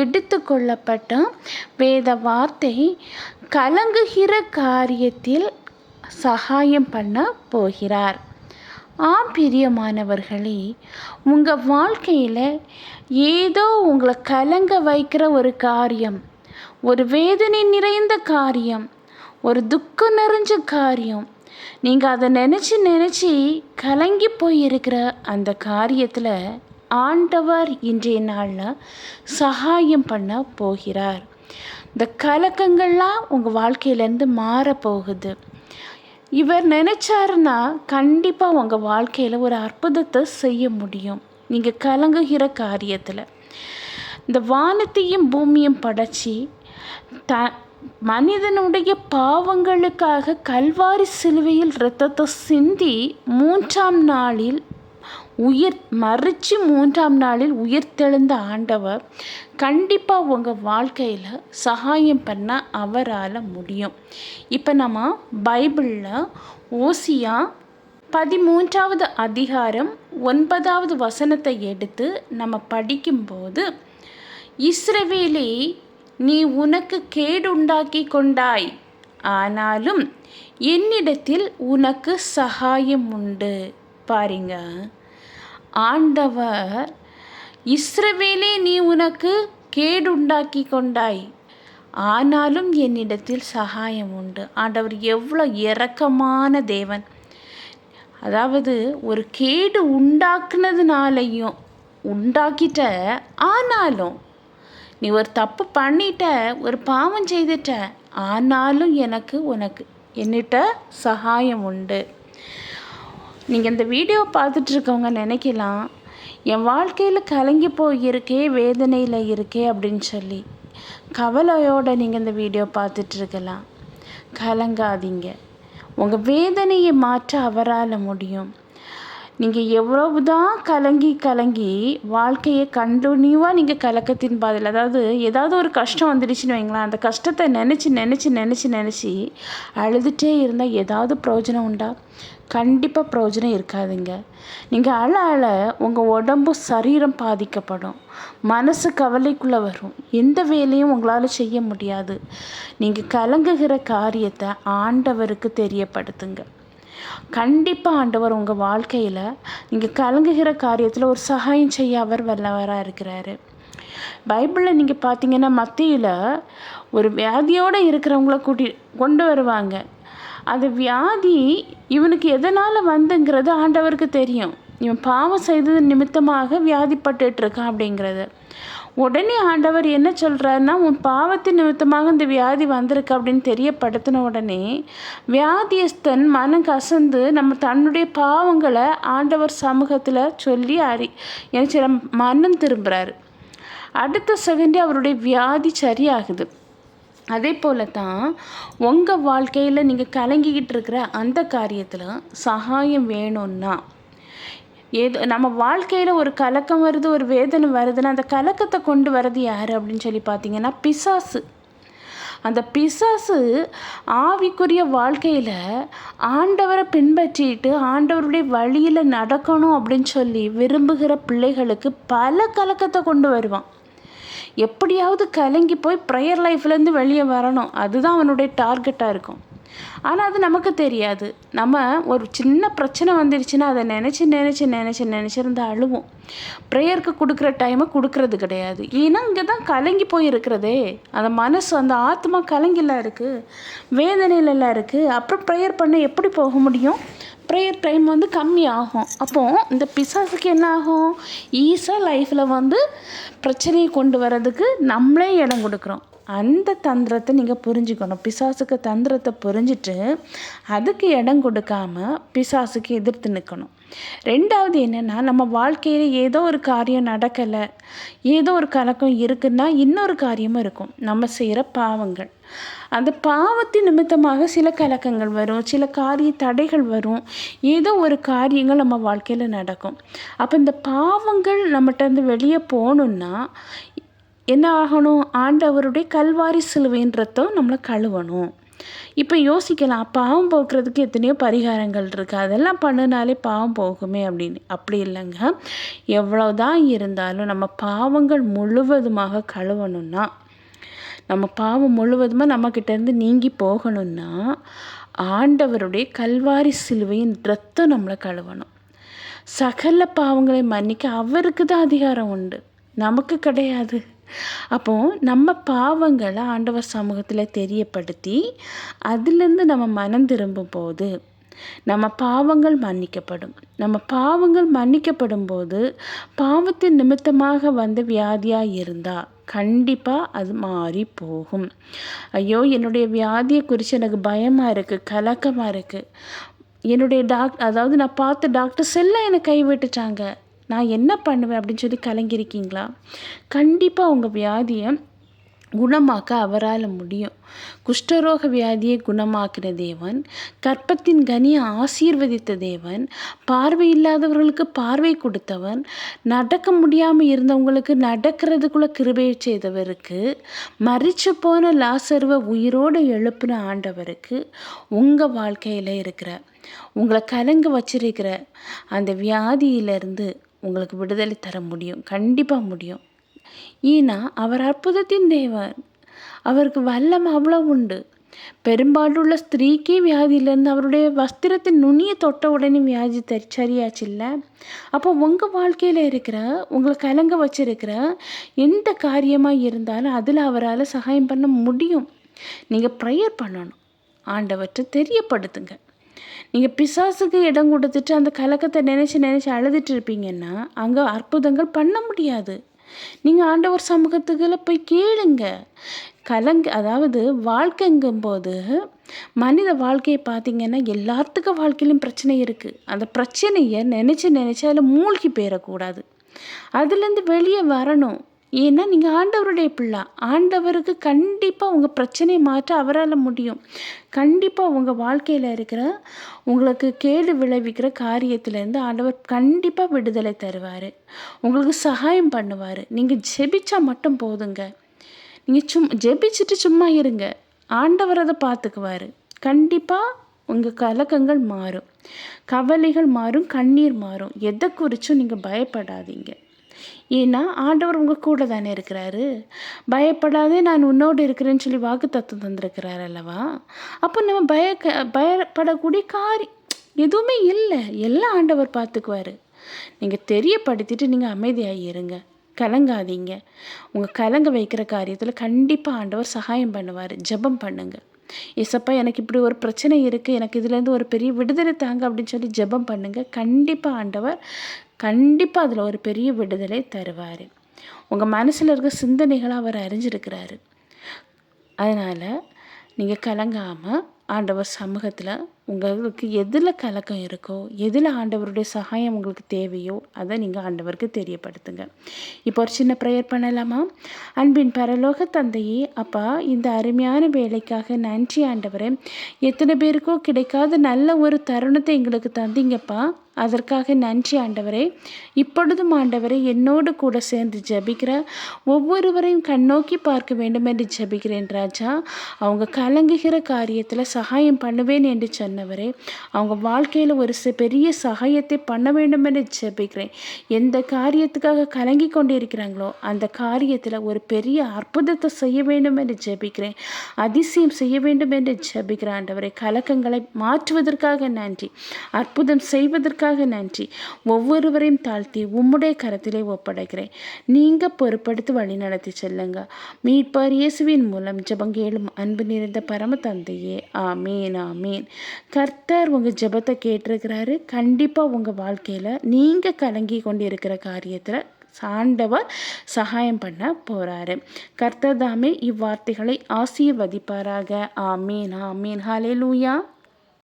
எடுத்துக்கொள்ளப்பட்ட வேத வார்த்தை கலங்குகிற காரியத்தில் சகாயம் பண்ண போகிறார். ஆம் பிரியமானவர்களே உங்கள் வாழ்க்கையில் ஏதோ உங்களை கலங்க வைக்கிற ஒரு காரியம் ஒரு வேதனை நிறைந்த காரியம் ஒரு துக்கம் நிறைஞ்ச காரியம் நீங்கள் அதை நினச்சி நினச்சி கலங்கி போயிருக்கிற அந்த காரியத்தில் ஆண்டவர் இன்றைய நாளில் சகாயம் பண்ண போகிறார். இந்த கலக்கங்கள்லாம் உங்கள் வாழ்க்கையிலேருந்து மாறப்போகுது. இவர் நினச்சாருன்னா கண்டிப்பாக உங்கள் வாழ்க்கையில் ஒரு அற்புதத்தை செய்ய முடியும். நீங்கள் கலங்குகிற காரியத்தில். இந்த வானத்தையும் பூமியும் படைச்சி த மனிதனுடைய பாவங்களுக்காக கல்வாரி சிலுவையில் இரத்தத்தை சிந்தி மூன்றாம் நாளில் உயிர் மறித்து மூன்றாம் நாளில் உயிர்த்தெழுந்த ஆண்டவர் கண்டிப்பாக உங்கள் வாழ்க்கையில் சகாயம் பண்ண அவரால் முடியும். இப்போ நம்ம பைபிளில் ஓசியா பதிமூன்றாவது அதிகாரம் ஒன்பதாவது வசனத்தை எடுத்து நம்ம படிக்கும்போது இஸ்ரவேலே நீ உனக்கு கேடுண்டாக்கி கொண்டாய். ஆனாலும் என்னிடத்தில் உனக்கு சகாயம் உண்டு. பாருங்க. ஆண்டவர் இஸ்ரவேலே நீ உனக்கு கேடுண்டாக்கி கொண்டாய் ஆனாலும் என்னிடத்தில் சகாயம் உண்டு. ஆண்டவர் எவ்வளோ இரக்கமான தேவன். அதாவது ஒரு கேடு உண்டாக்குனதுனாலையும் உண்டாக்கிட்ட ஆனாலும் நீ ஒரு தப்பு பண்ணிட்ட ஒரு பாவம் செய்துட்ட ஆனாலும் எனக்கு உனக்கு என்னிட்ட சகாயம் உண்டு. நீங்கள் இந்த வீடியோ பார்த்துட்ருக்கவங்க நினைக்கலாம் என் வாழ்க்கையில் கலங்கி போயிருக்கே வேதனையில் இருக்கே அப்படின்னு சொல்லி கவலையோடு நீங்கள் இந்த வீடியோ பார்த்துட்ருக்கலாம் கலங்காதீங்க. உங்கள் வேதனையை மாற்ற அவரால் முடியும். நீங்கள் எவ்வளவு தான் கலங்கி கலங்கி வாழ்க்கையை கண்டினியூவாக நீங்கள் கலக்கத்தின் பாதையில் அதாவது ஏதாவது ஒரு கஷ்டம் வந்துடுச்சுன்னு வைங்களேன் அந்த கஷ்டத்தை நினச்சி நினச்சி நினச்சி நினச்சி அழுதுகிட்டே இருந்தால் ஏதாவது பிரயோஜனம் உண்டா? கண்டிப்பாக பிரயோஜனம் இருக்காதுங்க. நீங்கள் அழ அழ உங்கள் உடம்பு சரீரம் பாதிக்கப்படும். மனசு கவலைக்குள்ளே வரும். எந்த வேலையும் உங்களால் செய்ய முடியாது. நீங்கள் கலங்குகிற காரியத்தை ஆண்டவருக்கு தெரியப்படுத்துங்க. கண்டிப்பாக ஆண்டவர் உங்கள் வாழ்க்கையில் நீங்கள் கலங்குகிற காரியத்தில் ஒரு சகாயம் செய்ய அவர் வல்லவராக இருக்கிறாரு. பைபிளில் நீங்கள் பார்த்தீங்கன்னா மத்தியில் ஒரு வியாதியோடு இருக்கிறவங்கள கூட்டி கொண்டு வருவாங்க. அந்த வியாதி இவனுக்கு எதனால் வந்துங்கிறது ஆண்டவருக்கு தெரியும். இவன் பாவம் செய்தது நிமித்தமாக வியாதிப்பட்டுட்டு இருக்கான் அப்படிங்கிறது. உடனே ஆண்டவர் என்ன சொல்கிறாருன்னா உன் பாவத்தின் நிமித்தமாக இந்த வியாதி வந்திருக்கு அப்படின்னு தெரியப்படுத்தின உடனே வியாதியஸ்தன் மனம் கசந்து நம்ம தன்னுடைய பாவங்களை ஆண்டவர் சமூகத்தில் சொல்லி அறி என்ன மனம் திரும்புகிறாரு அடுத்த செகண்டே அவருடைய வியாதி சரியாகுது. அதே போல தான் உங்கள் வாழ்க்கையில் நீங்கள் கலங்கிக்கிட்டு இருக்கிற அந்த காரியத்தில் சகாயம் வேணும்னா ஏதோ நம்ம வாழ்க்கையில் ஒரு கலக்கம் வருது ஒரு வேதனை வருதுன்னா அந்த கலக்கத்தை கொண்டு வர்றது யார் அப்படின்னு சொல்லி பார்த்தீங்கன்னா பிசாசு. அந்த பிசாசு ஆவிக்குரிய வாழ்க்கையில் ஆண்டவரை பின்பற்றிட்டு ஆண்டவருடைய வழியில் நடக்கணும் அப்படின்னு சொல்லி விரும்புகிற பிள்ளைகளுக்கு பல கலக்கத்தை கொண்டு வருவான். எப்படியாவது கலங்கி போய் ப்ரேயர் லைஃப்லேருந்து வெளியே வரணும். அதுதான் அவனுடைய டார்கெட்டாக இருக்கும். ஆனால் அது நமக்கு தெரியாது. நம்ம ஒரு சின்ன பிரச்சனை வந்துருச்சுன்னா அதை நினச்சி நினச்சி நினச்சி நினச்சிருந்து அழுவோம். ப்ரேயருக்கு கொடுக்குற டைமை கொடுக்கறது கிடையாது. ஏன்னா இங்கே தான் கலங்கி போயிருக்கிறதே. அந்த மனசு அந்த ஆத்மா கலங்கிலாம் இருக்குது வேதனையிலலாம் இருக்குது அப்புறம் ப்ரேயர் பண்ண எப்படி போக முடியும்? ப்ரேயர் டைம் வந்து கம்மி ஆகும். அப்போது இந்த பிசாசுக்கு என்ன ஆகும்? ஈஸியாக லைஃப்பில் வந்து பிரச்சனையை கொண்டு வர்றதுக்கு நம்மளே இடம் கொடுக்குறோம். அந்த தந்திரத்தை நீங்கள் புரிஞ்சுக்கணும். பிசாசுக்கு தந்திரத்தை புரிஞ்சிட்டு அதுக்கு இடம் கொடுக்காம பிசாசுக்கு எதிர்த்து நிற்கணும் ரெண்டாவது என்னென்னா நம்ம வாழ்க்கையில் ஏதோ ஒரு காரியம் நடக்கலை ஏதோ ஒரு கலக்கம் இருக்குன்னா இன்னொரு காரியமும் இருக்கும். நம்ம செய்கிற பாவங்கள். அந்த பாவத்தின் நிமித்தமாக சில கலக்கங்கள் வரும் சில காரிய தடைகள் வரும். ஏதோ ஒரு காரியங்கள் நம்ம வாழ்க்கையில் நடக்கும். அப்போ இந்த பாவங்கள் நம்மகிட்ட இருந்து வெளியே போகணுன்னா என்ன ஆகணும்? ஆண்டவருடைய கல்வாரி சிலுவையின் ரத்தம் நம்மளை கழுவணும். இப்போ யோசிக்கலாம் பாவம் போக்குறதுக்கு எத்தனையோ பரிகாரங்கள் இருக்குது அதெல்லாம் பண்ணினாலே பாவம் போகுமே அப்படின்னு. அப்படி இல்லைங்க. எவ்வளோதான் இருந்தாலும் நம்ம பாவங்கள் முழுவதுமாக கழுவணும்னா நம்ம பாவம் முழுவதுமாக நம்மக்கிட்டேருந்து நீங்கி போகணும்னா ஆண்டவருடைய கல்வாரி சிலுவையின் ரத்தம் நம்மளை கழுவணும். சகல பாவங்களை மன்னிக்க அவருக்கு தான் அதிகாரம் உண்டு. நமக்கு கிடையாது. அப்போது நம்ம பாவங்களை ஆண்டவர் சமூகத்தில் தெரியப்படுத்தி அதுலேருந்து நம்ம மனம் திரும்பும் போது நம்ம பாவங்கள் மன்னிக்கப்படும். நம்ம பாவங்கள் மன்னிக்கப்படும் போது பாவத்தின் நிமித்தமாக வந்த வியாதியாக இருந்தால் கண்டிப்பாக அது மாறி போகும். ஐயோ என்னுடைய வியாதியை குறித்து எனக்கு பயமாக இருக்குது கலக்கமாக இருக்குது என்னுடைய டாக் அதாவது நான் பார்த்த டாக்டர்ஸ் எல்லாம் என்னை கைவிட்டுட்டாங்க. நான் என்ன பண்ணுவேன் அப்படின்னு சொல்லி கலங்கியிருக்கீங்களா? கண்டிப்பாக உங்கள் வியாதியை குணமாக்க அவரால் முடியும். குஷ்டரோக வியாதியை குணமாக்கின தேவன் கற்பத்தின் கனியை ஆசீர்வதித்த தேவன் பார்வை இல்லாதவர்களுக்கு பார்வை கொடுத்தவன் நடக்க முடியாமல் இருந்தவங்களுக்கு நடக்கிறதுக்குள்ள கிருபை செய்தவருக்கு மறிச்சு போன லாசர்வை உயிரோடு எழுப்பின ஆண்டவருக்கு உங்கள் வாழ்க்கையில் இருக்கிற உங்களை கலங்க வச்சிருக்கிற அந்த வியாதியிலிருந்து உங்களுக்கு விடுதலை தர முடியும் கண்டிப்பாக முடியும். ஏன்னா அவர் அற்புதத்தின் தேவர் அவருக்கு வல்லம் அவ்வளோ உண்டு. பெரும்பாடுள்ள ஸ்திரீக்கே வியாதியிலேருந்து அவருடைய வஸ்திரத்தின் நுனியை தொட்ட உடனே வியாதி தரி சரியாச்சு இல்லை. அப்போ உங்கள் வாழ்க்கையில் இருக்கிற உங்களை கலங்க வச்சிருக்கிற எந்த காரியமாக இருந்தாலும் அதில் அவரால் சகாயம் பண்ண முடியும். நீங்கள் ப்ரேயர் பண்ணணும். ஆண்டவற்றை தெரியப்படுத்துங்க. நீங்கள் பிசாசுக்கு இடம் கொடுத்துட்டு அந்த கலக்கத்தை நினச்சி நினச்சி அழுதுட்டு இருப்பீங்கன்னா அங்கே அற்புதங்கள் பண்ண முடியாது. நீங்கள் ஆண்டவர் சமூகத்துக்குள்ள போய் கேளுங்க. கலங்க அதாவது வாழ்க்கைங்கும்போது மனித வாழ்க்கையை பார்த்தீங்கன்னா எல்லாத்துக்கும் வாழ்க்கையிலும் பிரச்சனை இருக்குது அந்த பிரச்சனையை நினச்சி நினச்சி அதில் மூழ்கி போயிடக்கூடாது அதுலேருந்து வெளியே வரணும். ஏன்னா நீங்கள் ஆண்டவருடைய பிள்ளை. ஆண்டவருக்கு கண்டிப்பாக உங்கள் பிரச்சனையை மாற்ற அவரால் முடியும். கண்டிப்பாக உங்கள் வாழ்க்கையில் இருக்கிற உங்களுக்கு கேடு விளைவிக்கிற காரியத்திலேருந்து ஆண்டவர் கண்டிப்பாக விடுதலை தருவார். உங்களுக்கு சகாயம் பண்ணுவார். நீங்கள் ஜெபிச்சா மட்டும் போதுங்க. நீங்கள் சும் ஜெபிச்சுட்டு சும்மா இருங்க. ஆண்டவர் அதை பார்த்துக்குவார். கண்டிப்பாக உங்கள் கலக்கங்கள் மாறும். கவலைகள் மாறும் கண்ணீர் மாறும். எதை குறித்தும் நீங்கள் பயப்படாதீங்க. ஏன்னா ஆண்டவர் உங்கள் கூட தானே இருக்கிறாரு. பயப்படாதே நான் உன்னோடு இருக்கிறேன்னு சொல்லி வாக்கு தத்துவம் தந்திருக்கிறார் அல்லவா? அப்போ நம்ம பய பயப்படக்கூடிய காரி எதுவுமே இல்லை. எல்லாம் ஆண்டவர் பார்த்துக்குவார். நீங்கள் தெரியப்படுத்திட்டு நீங்கள் அமைதியாக இருங்க. கலங்காதீங்க. உங்கள் கலங்க வைக்கிற காரியத்தில் கண்டிப்பாக ஆண்டவர் சகாயம் பண்ணுவார். ஜெபம் பண்ணுங்கள் ஏசப்பா எனக்கு இப்படி ஒரு பிரச்சனை இருக்குது எனக்கு இதுலேருந்து ஒரு பெரிய விடுதலை தாங்க அப்படின்னு சொல்லி ஜெபம் பண்ணுங்கள் கண்டிப்பாக ஆண்டவர் கண்டிப்பாக அதில் ஒரு பெரிய விடுதலை தருவார். உங்கள் மனசில் இருக்க சிந்தனைகளை அவர் அறிஞ்சிருக்கிறாரு. அதனால் நீங்கள் கலங்காமல் ஆண்டவர் சமூகத்தில் உங்களுக்கு எதில் கலக்கம் இருக்கோ எதில் ஆண்டவருடைய சகாயம் உங்களுக்கு தேவையோ அதை நீங்கள் ஆண்டவருக்கு தெரியப்படுத்துங்க. இப்போ ஒரு சின்ன ப்ரேயர் பண்ணலாமா? அன்பின் பரலோக தந்தையே அப்பா இந்த அருமையான வேலைக்காக நன்றி ஆண்டவரே. எத்தனை பேருக்கோ கிடைக்காத நல்ல ஒரு தருணத்தை எங்களுக்கு தந்தீங்கப்பா. அதற்காக நன்றி ஆண்டவரே. இப்பொழுதும் ஆண்டவரை என்னோடு கூட சேர்ந்து ஜபிக்கிற ஒவ்வொருவரையும் கண்ணோக்கி பார்க்க வேண்டும் என்று ஜபிக்கிறேன் ராஜா. அவங்க கலங்குகிற காரியத்தில் சகாயம் பண்ணுவேன் என்று சொன்னவரே அவங்க வாழ்க்கையில் ஒரு பெரிய சகாயத்தை பண்ண வேண்டும் என்று ஜபிக்கிறேன். எந்த காரியத்துக்காக கலங்கி கொண்டு இருக்கிறாங்களோ அந்த காரியத்தில் ஒரு பெரிய அற்புதத்தை செய்ய வேண்டும் என்று ஜபிக்கிறேன். அதிசயம் செய்ய வேண்டும் என்று ஜபிக்கிறேன் ஆண்டவரை கலக்கங்களை மாற்றுவதற்காக நன்றி. அற்புதம் செய்வதற்கு அதற்காக நன்றி. ஒவ்வொருவரையும் தாழ்த்தி உம்முடைய கரத்திலே ஒப்படைக்கிறேன். நீங்கள் பொறுப்படுத்தி வழி நடத்தி செல்லுங்க. மீட்பார் இயேசுவின் மூலம் ஜபங்கேளும் அன்பு நிறைந்த பரம தந்தையே. ஆமீன் ஆமீன். கர்த்தர் உங்கள் ஜபத்தை கேட்டிருக்கிறாரு. கண்டிப்பாக உங்கள் வாழ்க்கையில் நீங்கள் கலங்கி கொண்டு இருக்கிற காரியத்தில் சாண்டவர் சகாயம் பண்ண போகிறாரு கர்த்தர் தாமே இவ்வார்த்தைகளை ஆசீர்வதிப்பாராக. ஆமீன் ஆமீன். ஹலே லூயா